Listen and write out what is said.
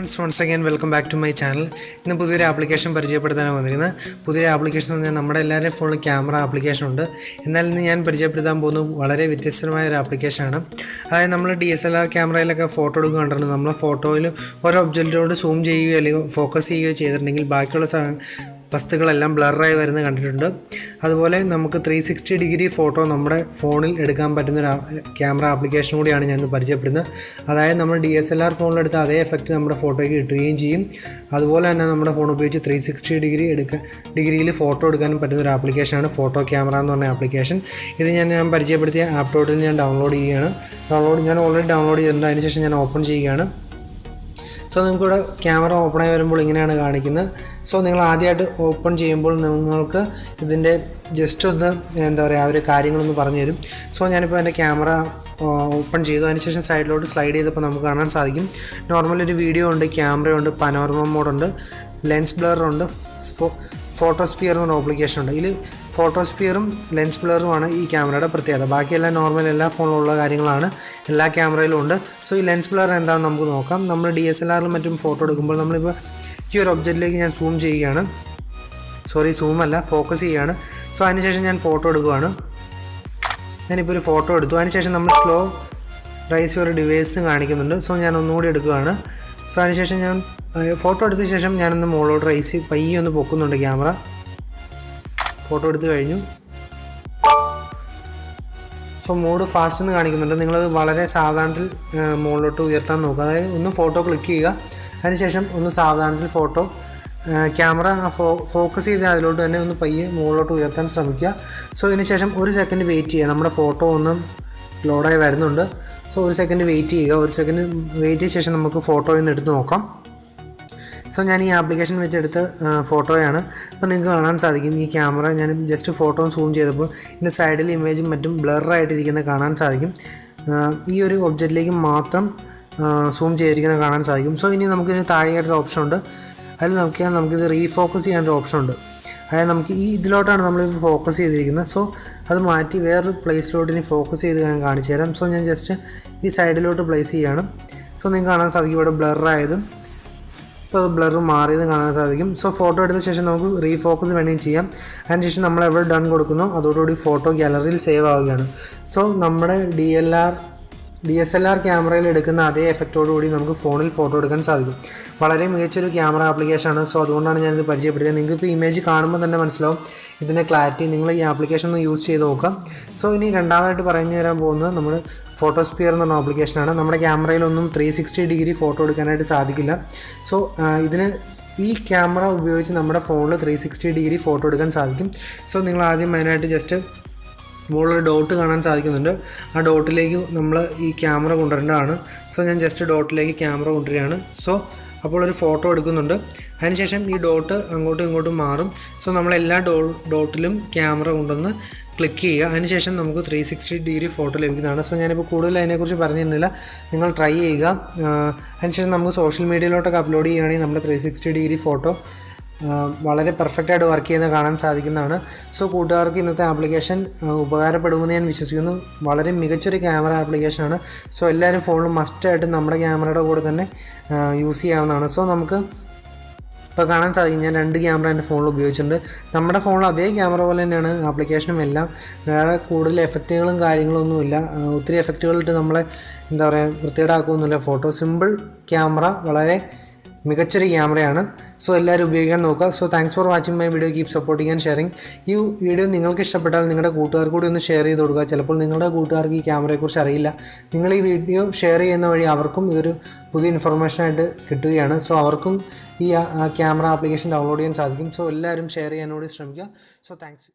Friends once again welcome back to my channel ഇന്ന് പുതിയൊരു application പരിചയപ്പെടുത്താനാണ് വന്നിരിക്കുന്നത്. പുതിയൊരു ആപ്ലിക്കേഷൻ എന്ന് പറഞ്ഞാൽ നമ്മുടെ എല്ലാവരുടെയും ഫോണിൽ ക്യാമറ ആപ്ലിക്കേഷൻ ഉണ്ട്. എന്നാൽ ഇന്ന് ഞാൻ പരിചയപ്പെടുത്താൻ പോകുന്നത് വളരെ വ്യത്യസ്തമായ ഒരു ആപ്ലിക്കേഷനാണ് അതായത് നമ്മൾ ഡി എസ് എൽ ആർ ക്യാമറയിലൊക്കെ ഫോട്ടോ എടുക്കുകയാണെങ്കിൽ നമ്മൾ ഫോട്ടോയിൽ ഓരോ ഒബ്ജക്റ്റിനോട് സൂം ചെയ്യുകയോ അല്ലെങ്കിൽ ഫോക്കസ് ചെയ്യുകയോ ചെയ്തിട്ടുണ്ടെങ്കിൽ ബാക്കിയുള്ള വസ്തുക്കളെല്ലാം ബ്ലറായി വരുന്നത് കണ്ടിട്ടുണ്ട്. അതുപോലെ നമുക്ക് ത്രീ സിക്സ്റ്റി ഡിഗ്രി ഫോട്ടോ നമ്മുടെ ഫോണിൽ എടുക്കാൻ പറ്റുന്ന ഒരു ക്യാമറ ആപ്ലിക്കേഷൻ കൂടിയാണ് ഞാൻ പരിചയപ്പെടുന്നത്. അതായത് നമ്മൾ ഡി എസ് എൽ ആർ ഫോണിലെടുത്ത അതേ എഫക്റ്റ് നമ്മുടെ ഫോട്ടോയ്ക്ക് കിട്ടുകയും ചെയ്യും. അതുപോലെ തന്നെ നമ്മുടെ ഫോൺ ഉപയോഗിച്ച് ത്രീ സിക്സ്റ്റി ഡിഗ്രി എടുക്കാൻ ഡിഗ്രിയിൽ ഫോട്ടോ എടുക്കാനും പറ്റുന്ന ഒരു ആപ്ലിക്കേഷനാണ് ഫോട്ടോ ക്യാമറ എന്ന് പറഞ്ഞ ആപ്ലിക്കേഷൻ ഇത് ഞാൻ ഞാൻ പരിചയപ്പെടുത്തിയ ആപ്പ് ഞാൻ ഡൗൺലോഡ് ചെയ്യുകയാണ്. ഡൗൺലോഡ് ഞാൻ ഓൾറെഡി ഡൗൺലോഡ് ചെയ്തിട്ടുണ്ട്. അതിനുശേഷം ഞാൻ ഓപ്പൺ ചെയ്യുകയാണ്. സോ നിങ്ങൾക്ക് ഇവിടെ ക്യാമറ ഓപ്പൺ ആയി വരുമ്പോൾ ഇങ്ങനെയാണ് കാണിക്കുന്നത്. സോ നിങ്ങൾ ആദ്യമായിട്ട് ഓപ്പൺ ചെയ്യുമ്പോൾ നിങ്ങൾക്ക് ഇതിന്റെ ജസ്റ്റ് ഒന്ന് എന്താ പറയുക അവർ കാര്യങ്ങളൊന്ന് പറഞ്ഞു തരും. സോ ഞാനിപ്പോൾ എന്റെ ക്യാമറ ഓപ്പൺ ചെയ്തു. അതിനുശേഷം സൈഡിലോട്ട് സ്ലൈഡ് ചെയ്തപ്പോൾ നമുക്ക് കാണാൻ സാധിക്കും. നോർമൽ ഒരു വീഡിയോ ഉണ്ട് ക്യാമറ ഉണ്ട് പനോർമ മോഡുണ്ട് ലെൻസ് ബ്ലറുണ്ട് ഫോട്ടോസ്പിയർ എന്ന് പറഞ്ഞ ആപ്ലിക്കേഷൻ ഉണ്ട്. ഇതിൽ ഫോട്ടോസ്പിയറും ലെൻസ് ബ്ലറുമാണ് ഈ ക്യാമറയുടെ പ്രത്യേകത. ബാക്കിയെല്ലാം നോർമൽ എല്ലാ ഫോണിലുള്ള കാര്യങ്ങളാണ്. എല്ലാ ക്യാമറയിലും ഉണ്ട്. സോ ഈ ലെൻസ് ബ്ലർ എന്താണെന്ന് നമുക്ക് നോക്കാം. നമ്മൾ ഡി എസ് എൽ ആറിലും മറ്റും ഫോട്ടോ എടുക്കുമ്പോൾ നമ്മളിപ്പോൾ ഈ ഒരു ഒബ്ജക്റ്റിലേക്ക് ഞാൻ സൂം ചെയ്യുകയാണ്. സോറി സൂം അല്ല ഫോക്കസ് ചെയ്യുകയാണ്. സോ അതിനുശേഷം ഞാൻ ഫോട്ടോ എടുക്കുകയാണ്. ഞാനിപ്പോൾ ഒരു ഫോട്ടോ എടുത്തു. അതിനുശേഷം നമ്മൾ സ്ലോ റൈസ് ഒരു ഡിവൈസ് കാണിക്കുന്നുണ്ട്. സോ ഞാൻ ഒന്നുകൂടി എടുക്കുകയാണ്. സോ അതിനുശേഷം ഞാൻ ഫോട്ടോ എടുത്ത ശേഷം ഞാനൊന്ന് മുകളിലോട്ട് റൈസ് പയ്യെ ഒന്ന് പൊക്കുന്നുണ്ട് ക്യാമറ ഫോട്ടോ എടുത്ത് കഴിഞ്ഞു. സോ മോഡ് ഫാസ്റ്റ് എന്ന് കാണിക്കുന്നുണ്ട്. നിങ്ങളത് വളരെ സാവധാനത്തിൽ മുകളിലോട്ട് ഉയർത്താൻ നോക്കുക. അതായത് ഒന്ന് ഫോട്ടോ ക്ലിക്ക് ചെയ്യുക. അതിനുശേഷം ഒന്ന് സാവധാനത്തിൽ ഫോട്ടോ ക്യാമറ ഫോ ഫോക്കസ് ചെയ്ത് അതിലോട്ട് തന്നെ ഒന്ന് പയ്യെ മുകളിലോട്ട് ഉയർത്താൻ ശ്രമിക്കുക. സോ ഇതിനുശേഷം ഒരു സെക്കൻഡ് വെയിറ്റ് ചെയ്യുക. നമ്മുടെ ഫോട്ടോ ഒന്ന് ലോഡായി വരുന്നുണ്ട്. സോ ഒരു സെക്കൻഡ് വെയിറ്റ് ചെയ്യുക. ഒരു സെക്കൻഡ് വെയിറ്റ് ചെയ്ത ശേഷം നമുക്ക് ഫോട്ടോ ഒന്ന് എടുത്ത് നോക്കാം. സോ ഞാൻ ഈ ആപ്ലിക്കേഷൻ വെച്ചെടുത്ത ഫോട്ടോയാണ് അപ്പോൾ നിങ്ങൾക്ക് കാണാൻ സാധിക്കും. ഈ ക്യാമറ ഞാൻ ജസ്റ്റ് ഫോട്ടോ സൂം ചെയ്തപ്പോൾ ഇതിന്റെ സൈഡിൽ ഇമേജും മറ്റും ബ്ലറായിട്ടിരിക്കുന്നത് കാണാൻ സാധിക്കും. ഈ ഒരു ഒബ്ജക്റ്റിലേക്ക് മാത്രം സൂം ചെയ്തിരിക്കുന്നത് കാണാൻ സാധിക്കും. സോ ഇനി നമുക്കിതിന് താഴെയായിട്ടൊരു ഓപ്ഷൻ ഉണ്ട്. അതിൽ നോക്കിയാൽ നമുക്കിത് റീഫോക്കസ് ചെയ്യാനൊരു ഓപ്ഷൻ ഉണ്ട്. അതായത് നമുക്ക് ഈ ഇതിലോട്ടാണ് നമ്മൾ ഫോക്കസ് ചെയ്തിരിക്കുന്നത്. സോ അത് മാറ്റി വേറൊരു പ്ലേസിലോട്ട് ഇനി ഫോക്കസ് ചെയ്ത് ഞാൻ കാണിച്ചു തരാം. സോ ഞാൻ ജസ്റ്റ് ഈ സൈഡിലോട്ട് പ്ലേസ് ചെയ്യാണ്. സോ നിങ്ങൾക്ക് കാണാൻ സാധിക്കും ഇവിടെ ബ്ലറായതും ഇപ്പോൾ അത് ബ്ലർ മാറിയത് കാണാൻ സാധിക്കും. സോ ഫോട്ടോ എടുത്ത ശേഷം നമുക്ക് റീഫോക്കസ് വേണമെങ്കിൽ ചെയ്യാം. അതിനുശേഷം നമ്മൾ എവിടെ ഡൺ കൊടുക്കുന്നു അതോടുകൂടി ഫോട്ടോ ഗാലറിയിൽ സേവ് ആവുകയാണ്. സോ നമ്മുടെ D L R D S L R ക്യാമറയിൽ എടുക്കുന്ന അതേ എഫക്റ്റോടു കൂടി നമുക്ക് ഫോണിൽ ഫോട്ടോ എടുക്കാൻ സാധിക്കും. വളരെ മികച്ചൊരു ക്യാമറ ആപ്ലിക്കേഷനാണ് സോ അതുകൊണ്ടാണ് ഞാനിത് പരിചയപ്പെടുത്തിയത്. നിങ്ങൾക്ക് ഇപ്പോൾ ഇമേജ് കാണുമ്പോൾ തന്നെ മനസ്സിലാവും ഇതിന്റെ ക്ലാരിറ്റി നിങ്ങൾ ഈ ആപ്ലിക്കേഷൻ ഒന്ന് യൂസ് ചെയ്ത് നോക്കാം സോ ഇനി രണ്ടാമതായിട്ട് പറഞ്ഞു തരാൻ പോകുന്നത് നമ്മൾ ഫോട്ടോസ്പിയർ എന്ന് പറഞ്ഞ ആപ്ലിക്കേഷനാണ് നമ്മുടെ ക്യാമറയിലൊന്നും ത്രീ സിക്സ്റ്റി ഡിഗ്രി ഫോട്ടോ എടുക്കാനായിട്ട് സാധിക്കില്ല. സോ ഇതിന് ഈ ക്യാമറ ഉപയോഗിച്ച് നമ്മുടെ ഫോണിൽ ത്രീ സിക്സ്റ്റി ഡിഗ്രി ഫോട്ടോ എടുക്കാൻ സാധിക്കും. സോ നിങ്ങൾ ആദ്യം മെയിനായിട്ട് ജസ്റ്റ് മുകളിൽ ഡോട്ട് കാണാൻ സാധിക്കുന്നുണ്ട്. ആ ഡോട്ടിലേക്ക് നമ്മൾ ഈ ക്യാമറ കൊണ്ടുവരേണ്ടതാണ്. സോ ഞാൻ ജസ്റ്റ് ഡോട്ടിലേക്ക് ക്യാമറ കൊണ്ടുവരികയാണ്. സോ അപ്പോൾ ഒരു ഫോട്ടോ എടുക്കുന്നുണ്ട്. അതിനുശേഷം ഈ ഡോട്ട് അങ്ങോട്ടും ഇങ്ങോട്ടും മാറും. സോ നമ്മൾ എല്ലാ ഡോ ഡോട്ടിലും ക്യാമറ കൊണ്ടുവന്ന് ക്ലിക്ക് ചെയ്യുക. അതിനുശേഷം നമുക്ക് ത്രീ സിക്സ്റ്റി ഡിഗ്രി ഫോട്ടോ ലഭിക്കുന്നതാണ്. സോ ഞാനിപ്പോൾ കൂടുതൽ അതിനെക്കുറിച്ച് പറഞ്ഞു തന്നില്ല നിങ്ങൾ ട്രൈ ചെയ്യുക. അതിനുശേഷം നമുക്ക് സോഷ്യൽ മീഡിയയിലോട്ടൊക്കെ അപ്ലോഡ് ചെയ്യുകയാണെങ്കിൽ നമ്മുടെ ത്രീ സിക്സ്റ്റി ഡിഗ്രി ഫോട്ടോ വളരെ പെർഫെക്റ്റായിട്ട് വർക്ക് ചെയ്യുന്നത് കാണാൻ സാധിക്കുന്നതാണ്. സോ കൂട്ടുകാർക്ക് ഇന്നത്തെ ആപ്ലിക്കേഷൻ ഉപകാരപ്പെടുമെന്ന് ഞാൻ വിശ്വസിക്കുന്നു. വളരെ മികച്ചൊരു ക്യാമറ ആപ്ലിക്കേഷനാണ് സോ എല്ലാവരും ഫോണിൽ മസ്റ്റായിട്ട് നമ്മുടെ ക്യാമറയുടെ കൂടെ തന്നെ യൂസ് ചെയ്യാവുന്നതാണ്. സോ നമുക്ക് ഇപ്പോൾ കാണാൻ സാധിക്കും. ഞാൻ രണ്ട് ക്യാമറ എന്റെ ഫോണിൽ ഉപയോഗിച്ചിട്ടുണ്ട്. നമ്മുടെ ഫോണിൽ അതേ ക്യാമറ പോലെ തന്നെയാണ് ആപ്ലിക്കേഷനും എല്ലാം. വേറെ കൂടുതൽ എഫക്റ്റുകളും കാര്യങ്ങളൊന്നുമില്ല. ഒത്തിരി എഫക്റ്റുകളിട്ട് നമ്മളെ എന്താ പറയുക വൃത്തികേടാക്കുകയൊന്നുമില്ല ഫോട്ടോ സിമ്പിൾ ക്യാമറ വളരെ മികച്ചൊരു ക്യാമറയാണ്. സോ എല്ലാവരും ഉപയോഗിക്കാൻ നോക്കുക. So thanks for watching my video keep supporting and sharing ഈ വീഡിയോ നിങ്ങൾക്ക് ഇഷ്ടപ്പെട്ടാൽ നിങ്ങളുടെ കൂട്ടുകാർക്ക് കൂടി ഒന്ന് ഷെയർ ചെയ്ത് കൊടുക്കുക. ചിലപ്പോൾ നിങ്ങളുടെ കൂട്ടുകാർക്ക് ഈ ക്യാമറയെക്കുറിച്ച് അറിയില്ല. നിങ്ങൾ ഈ വീഡിയോ ഷെയർ ചെയ്യുന്ന വഴി അവർക്കും ഇതൊരു പുതിയ ഇൻഫർമേഷനായിട്ട് കിട്ടുകയാണ്. സോ അവർക്കും ഈ ക്യാമറ ആപ്ലിക്കേഷൻ ഡൗൺലോഡ് ചെയ്യാൻ സാധിക്കും. സോ എല്ലാവരും ഷെയർ ചെയ്യാനോട് ശ്രമിക്കുക. So thanks